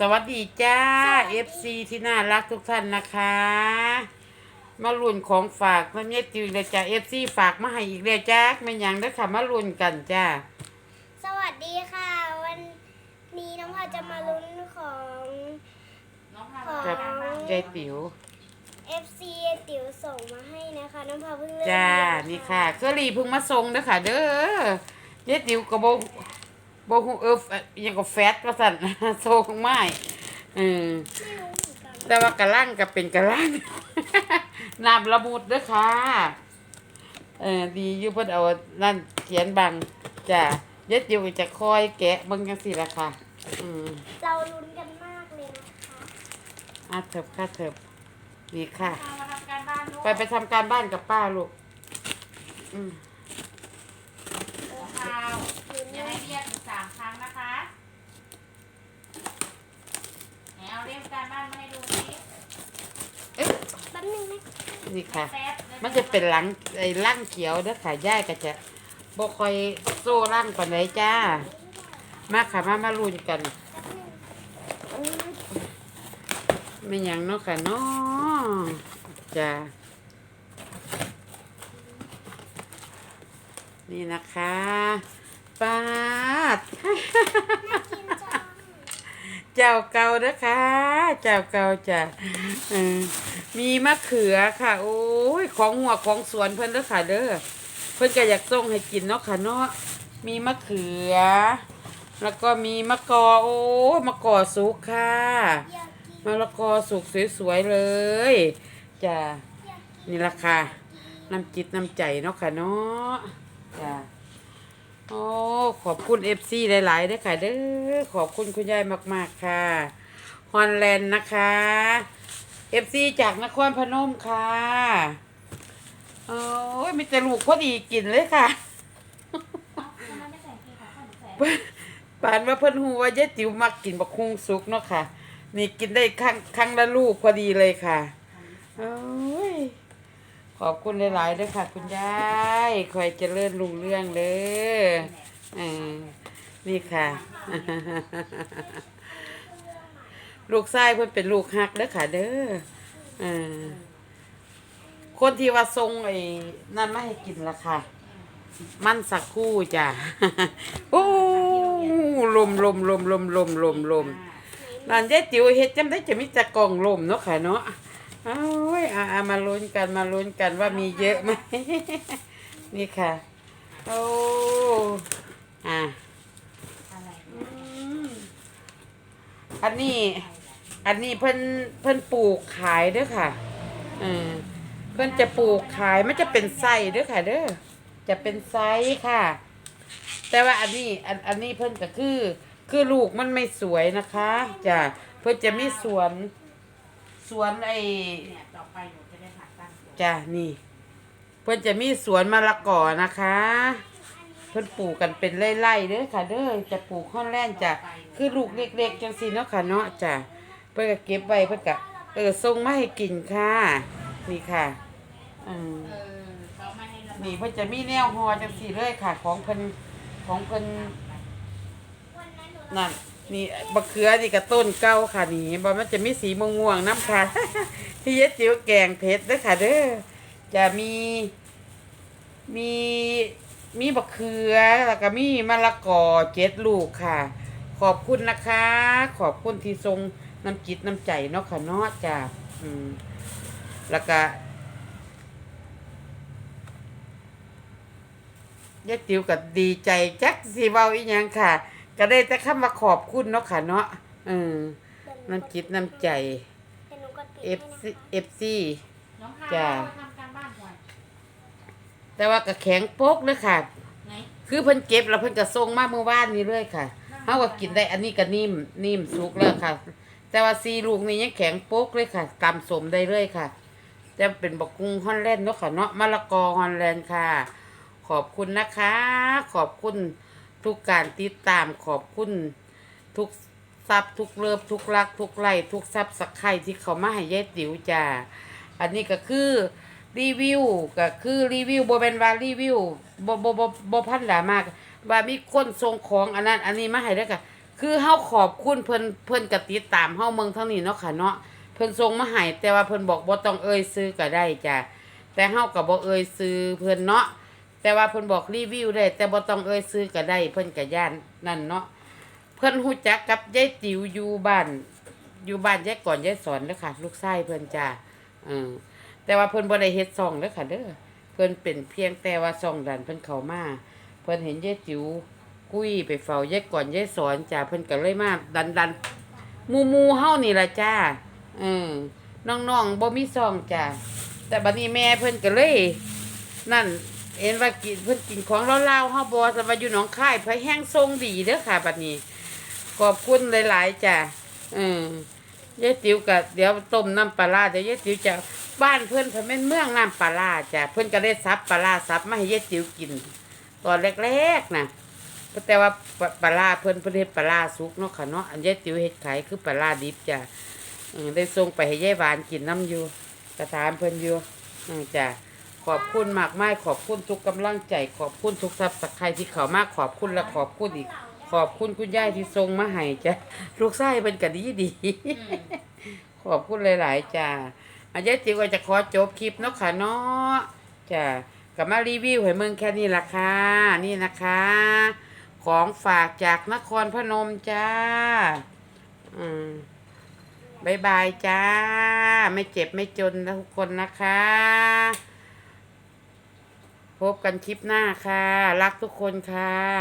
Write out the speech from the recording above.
สวัสดีจ้าสวัสดี FC ที่น่ารักทุกท่านนะคะ มาลุ่นของฝากมาเมียติวเลยจ้า FC ฝากมาให้อีกเลยจ้าไม่นหยังเด้อค่ะมาลุ่นกันจ้า สวัสดีค่ะ วันนี้น้องพาจะมาลุ้นของของกับยายติ๋ว FC ติ๋วส่งมาให้นะคะ น้องพาเพิ่งเริ่มจ้าดูนี่ค่ะเคอรี่เพิ่งมาส่งเด้อค่ะ เด้อยายติ๋วก็บ่ บ่ฮู้เอออิหยังก็แฟตว่าซั่นส่งมาให้เออไม่รู้เหมือนกันแต่ว่ากระล่างก็เป็นกระล่างน้ำละมุดเด้อค่ะเออดีอยู่เพิ่นเอานั่นเขียนบังจ้ะเย็ดอยู่จะคอยแกะเบิ่งจังซี่ล่ะค่ะอืมเราลุ้นกันมากเลยนะคะอาเถิบค่ะเถิบนี่ค่ะมาทำการบ้านลูกไปไปทำการบ้านกับป้าลูก อืม ข้าวอย่าให้เรียกอีกสามครั้งนะคะ ไหนเอาเรียกการบ้านมาให้ดูสิเอ๊ะแป๊บนึงนะนี่ค่ะแป๊บมันจะเป็นหลังไอ้ร่างเขียวเด้อค่ะย่ายก็จะบ่ค่อยโซ่ร่างปานใดจ้า มาค่ะมามาลุ้นกันแป๊บนึงไม่หยังเนาะค่ะเนาะจ้านี่นะคะปาด น่ากินจัง เจ้าเก่านะคะ เจ้าเก่าจ้ะมีมะเขือค่ะ โอ้ย ของหัวของสวนเพิ่นเด้อค่ะเด้อ เพิ่นก็อยากส่งให้กินเนาะค่ะเนาะ มีมะเขือ แล้วก็มีมะกอ โอ้มะกอสุกค่ะ มะละกอสุกสวยๆเลยจ้ะนนี่ละค่ะน้ำจิตน้ำใจเนาะค่ะเนาะจ้ะ โอ้ขอบคุณเอฟซีหลายๆด้อค่ะเด้อขอบคุณคุณยายมากๆค่ะฮอนแลนด์นะคะเอฟซีจากนครพนมค่ะโอ้ยมีแต่ลูกพอดีกินเลยค่ะทำไมไม่ใส่เกลือขานปานว่าเพิ่นฮู้ว่ายายติ๋วมักกินบักฮุ่งสุกเนาะค่ะ นี่กินได้ครั้งครั้งละลูกพอดีเลยค่ะโอ้ อบคุณหลายๆด้วยค่ะ คุณยายคอยเจริญรุ่งเรื่องเด้อเออนี่ค่ะ ลูกชายเพิ่นเป็นลูกฮักเด้อค่ะเด้ออคนที่ว่าทรงไอ้นั่นไมาให้กินละค่ะ มันสักคู่จ้ะ โอ้ลมลมลมลมลมลมลมนั่นยายติ๋วเฮ็ดจำได้จะมีแต่กองลมเนาะค่ะเนาะ เอ้ยอ่าอามาลุ้นกันมาลุ้นกันว่ามีเยอะไหม นี่ค่ะ โอ้อ่าอะอันนี้ อันนี้เพิ่นเพิ่นปลูกขายเด้อค่ะเออเพิ่นจะปลูกขายมันจะเป็นไส้เด้อค่ะ เด้อจะเป็นไซส์ค่ะ แต่ว่าอันนี้อันอันนี้เพิ่นก็คือ คือลูกมันไม่สวยนะคะจ้ะเพิ่นจะมีสวน สวนไอ้เนี่ยต่อไปหนูจะได้หักตั้งตัวจ้ะนี่ เพิ่นจะมีสวนมะละกอนะคะ เพิ่นปลูกกันเป็นไร่ๆเด้อค่ะ เด้อจะปลูกข้อนแล่นจ้ะคือลูกเล็กๆจังซี่เนาะค่ะเนาะจ้ะเพิ่นก็เก็บไว้เพิ่นก็เออส่งมาให้กินค่ะ นี่ค่ะอืมเออเขาไม่ให้เรานี่เพิ่นจะมีแนวฮอจังซี่เลยค่ะ ของเพิ่นของเพิ่นวันนั้ นี่บักเขือนี่ก็ต้นเก่าค่ะนี่บ่มันจะมีสีม่วงๆน้ำค่ะ ที่เย็ดจิ๋วแกงเผ็ดด้อค่ะ เด้อจะมี มีมีบักเขือแล้วก็มีมะละกอเจ็ดลูกค่ะ ขอบคุณนะคะ ขอบคุณที่ทรงน้ำจิตน้ำใจเนาะค่ะเนาะจ้ะอืมแล้วก็ยายติ๋วก็ดีใจจักสิเว้าอีหยังค่ะ ก็ได้แต่คำว่าขอบคุณเนาะค่ะเนาะเออน้ำจิตน้ำใจแต่หนูก็ปิดเอให้ฟนะซีเอฟซีน้องข้าวจ้ะทำการบ้านก่อนแต่ว่าก็แข็งโป๊กเลยค่ะไหนคือเพิ่นเก็บแล้วเพิ่นก็ส่งมาเมื่อวานนี้เลยค่ะเฮาก็กินได้อันนี้ก็นิ่มนิ่มสุกแล้วค่ะ แต่ว่าซีลูกนี่ยังแข็งโป๊กเลยค่ะตำสมได้เลยค่ะจะเป็นบักกุ้งฮอนแลนด์เนาะค่ะเนาะมะละกอฮอนแลนด์ค่ะ ขอบคุณนะคะ ขอบคุณ ทุกการติดตามขอบคุณทุกซับทุกเลิฟทุกรัก ทุกไลค์ทุกซับสักไข่ที่เขามาให้ยายติ๋วจ้าอันนี้ก็คือรีวิวก็คือรีวิวโบเป็นว่ารีวิวโบโบโบโบพันหลามาก ว่ามีคนส่งของอันนั้น อันนี้มาให้ด้วยค่ะ คือเฮาขอบคุณเพิ่นเพิ่นกติดตามเฮาเมืองทั้งนี้เนาะค่ะเนาะเพิ่นส่งมาให้แต่ว่าเพิ่นบอกบ่ต้องเอ่ยซื้อก็ได้จ้ะแต่เฮาก็บ่เอ่ยซื้อเพิ่นเนาะ แต่ว่าเพิ่นบอกรีวิวได้ แต่บ่ต้องเอ่ยซื้อก็ได้ เพิ่นก็ย่านนั่นเนาะเพิ่นฮู้จักกับยายติ๋วอยู่บ้าน อยู่บ้านยายก่อนยายสอนเด้อค่ะ ลูกชายเพิ่นจ้ะเออแต่ว่าเพิ่นบ่ได้เฮ็ดซองเด้อค่ะเด้อเพิ่นเป็นเพียงแต่ว่าซองดันเพิ่นเข้ามาเพิ่นเห็นยายติ๋วคุยไปเฝ้ายายก่อนยายสอนจ้าเพิ่นก็เลยมาดันดันมูมูเฮานี่ล่ะจ้าเออน้องๆบ่มีซองจ้าแต่บัดนี้แม่เพิ่นก็เลย นั่น เห็นว่ากินเพิ่นกินของเลาๆเฮาบ่แต่ว่าอยู่หนองคายไผแห้งทรงดีเด้อค่ะบัดนี้ขอบคุณหลายๆจ้าเออยายติ๋วก็เดี๋ยวต้มน้ำปลาร้าเดี๋ยวยายติ๋วจะบ้านเพิ่อนเพิ่นเป็นเมืองน้ำปลาร้าจ้ะเพิ่อนก็ได้ซับปลาร้าซับมาให้ยายติ๋วกิน ตอนแรกๆนะแต่ว่าปลาลาร้าเพิ่อนเพิ่นเฮ็ดปลาร้าสุกเนาะค่ะเนาะอันยายติ๋วเฮ็ดขายคือปลาร้าดิบจ้ะเออได้ส่งไปให้ยายหวานกินน้ำอยู่กระถามเพิ่อนอยู่จ้ะ ขอบคุณมากมายขอบคุณทุกกำลังใจขอบคุณทุกซับสไครที่เขามากขอบคุณและขอบคุณอีก ขอบคุณคุณยายที่ส่งมาให้จ้ะลูกไส้เพิ่นก็ดีดีอืมขอบคุณหลายๆจ้าอายายติ๋วก็จะขอจบคลิปเนาะค่ะเนาะจ้ากับมารีวิวให้เมืองแค่นี้ละค่ะนี่นะคะ ของฝากจากนครพนมจ้าอืมบายบายจ้า ไม่เจ็บไม่จนนะทุกคนนะคะ พบกันคลิปหน้าค่ะ รักทุกคนค่ะ